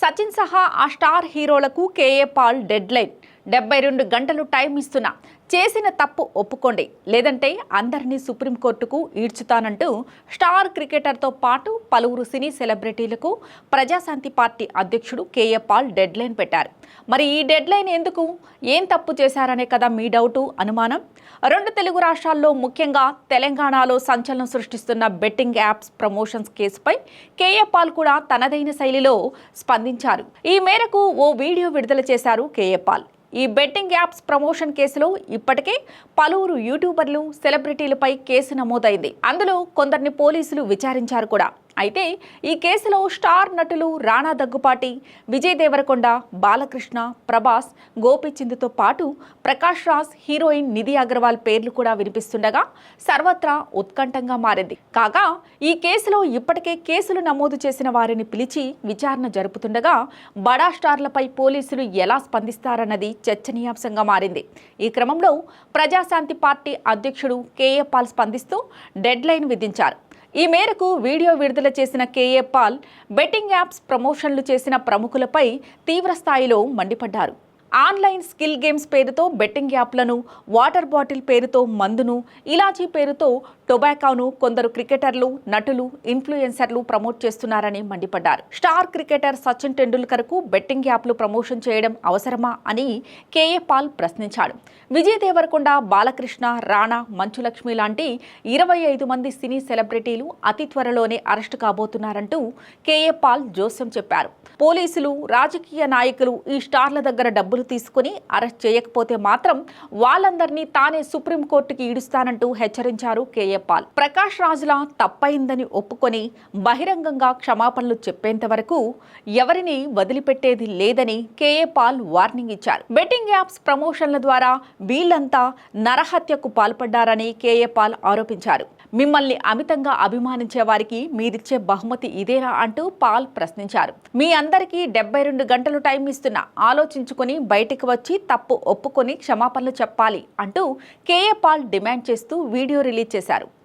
సచిన్ సహా ఆ స్టార్ హీరోలకు కేఏ పాల్ డెడ్ లైన్. డెబ్బై రెండు గంటలు టైం ఇస్తున్నా. చేసిన తప్పు ఒప్పుకోండి. లేదంటే అందరినీ సుప్రీంకోర్టుకు ఈడ్చుతానంటూ స్టార్ క్రికెటర్తో పాటు పలువురు సినీ సెలబ్రిటీలకు ప్రజాశాంతి పార్టీ అధ్యక్షుడు కేఏ పాల్ డెడ్లైన్ పెట్టారు. మరి ఈ డెడ్లైన్ ఎందుకు? ఏం తప్పు చేశారనే కదా మీ డౌటు అనుమానం? రెండు తెలుగు రాష్ట్రాల్లో ముఖ్యంగా తెలంగాణలో సంచలనం సృష్టిస్తున్న బెట్టింగ్ యాప్స్ ప్రమోషన్స్ కేసుపై కేఏ పాల్ కూడా తనదైన శైలిలో స్పందించారు. ఈ మేరకు ఓ వీడియో విడుదల చేశారు కేఏ పాల్. ఈ బెట్టింగ్ యాప్స్ ప్రమోషన్ కేసులో ఇప్పటికే పలువురు యూట్యూబర్లు సెలబ్రిటీలపై కేసు నమోదైంది. అందులో కొందరిని పోలీసులు విచారించారు కూడా. అయితే ఈ కేసులో స్టార్ నటులు రాణా దగ్గుపాటి విజయ్ దేవరకొండ బాలకృష్ణ ప్రభాస్ గోపిచిందుతో పాటు ప్రకాష్ రాజ్ హీరోయిన్ నిధి అగర్వాల్ పేర్లు కూడా వినిపిస్తుండగా సర్వత్రా ఉత్కంఠంగా మారింది. కాగా ఈ కేసులో ఇప్పటికే కేసులు నమోదు చేసిన వారిని పిలిచి విచారణ జరుపుతుండగా బడా స్టార్లపై పోలీసులు ఎలా స్పందిస్తారన్నది చర్చనీయాంశంగా మారింది. ఈ క్రమంలో ప్రజాశాంతి పార్టీ అధ్యక్షుడు కేఏ పాల్ స్పందిస్తూ డెడ్లైన్ విధించారు. ఈ మేరకు వీడియో విడుదల చేసిన కేఏ పాల్ బెట్టింగ్ యాప్స్ ప్రమోషన్లు చేసిన ప్రముఖులపై తీవ్రస్థాయిలో మండిపడ్డారు. ఆన్లైన్ స్కిల్ గేమ్స్ పేరుతో బెట్టింగ్ యాప్లను వాటర్ బాటిల్ పేరుతో మందును ఇలాచీ పేరుతో టొబాకోను కొందరు క్రికెటర్లు నటులు ఇన్ఫ్లుయెన్సర్లు ప్రమోట్ చేస్తున్నారని మండిపడ్డారు. స్టార్ క్రికెటర్ సచిన్ టెండూల్కర్కు బెట్టింగ్ యాప్లు ప్రమోషన్ చేయడం అవసరమా అని కేఏ పాల్ ప్రశ్నించాడు. విజయ్ దేవరకొండ బాలకృష్ణ రాణా మంచులక్ష్మి లాంటి ఇరవై ఐదు మంది సినీ సెలబ్రిటీలు అతి త్వరలోనే అరెస్టు కాబోతున్నారంటూ కేఏ పాల్ జోస్యం చెప్పారు. పోలీసులు రాజకీయ నాయకులు ఈ స్టార్ల దగ్గర డబ్బులు తీసుకుని అరెస్ట్ చేయకపోతే మాత్రం వాళ్ళందరినీ తానే సుప్రీంకోర్టుకి ఈడుస్తానంటూ హెచ్చరించారు కేఏపాల్ ప్రకాష్ రాజుల తప్పయిందని ఒప్పుకొని బహిరంగంగా క్షమాపణలు చెప్పేంత వరకు ఎవరిని వదిలిపెట్టేది లేదని కేఏ పాల్ వార్నింగ్ ఇచ్చారు. బెట్టింగ్ యాప్స్ ప్రమోషన్ల ద్వారా వీళ్ళంతా నరహత్యకు పాల్పడ్డారని కేఏ పాల్ ఆరోపించారు. మిమ్మల్ని అమితంగా అభిమానించే వారికి మీరిచ్చే బహుమతి ఇదేనా అంటూ పాల్ ప్రశ్నించారు. మీ అందరికీ డెబ్బై రెండు గంటలు టైం ఇస్తున్నా. ఆలోచించుకొని బయటికి వచ్చి తప్పు ఒప్పుకొని క్షమాపణలు చెప్పాలి అంటూ కేఏ పాల్ డిమాండ్ చేస్తూ వీడియో రిలీజ్ చేశారు.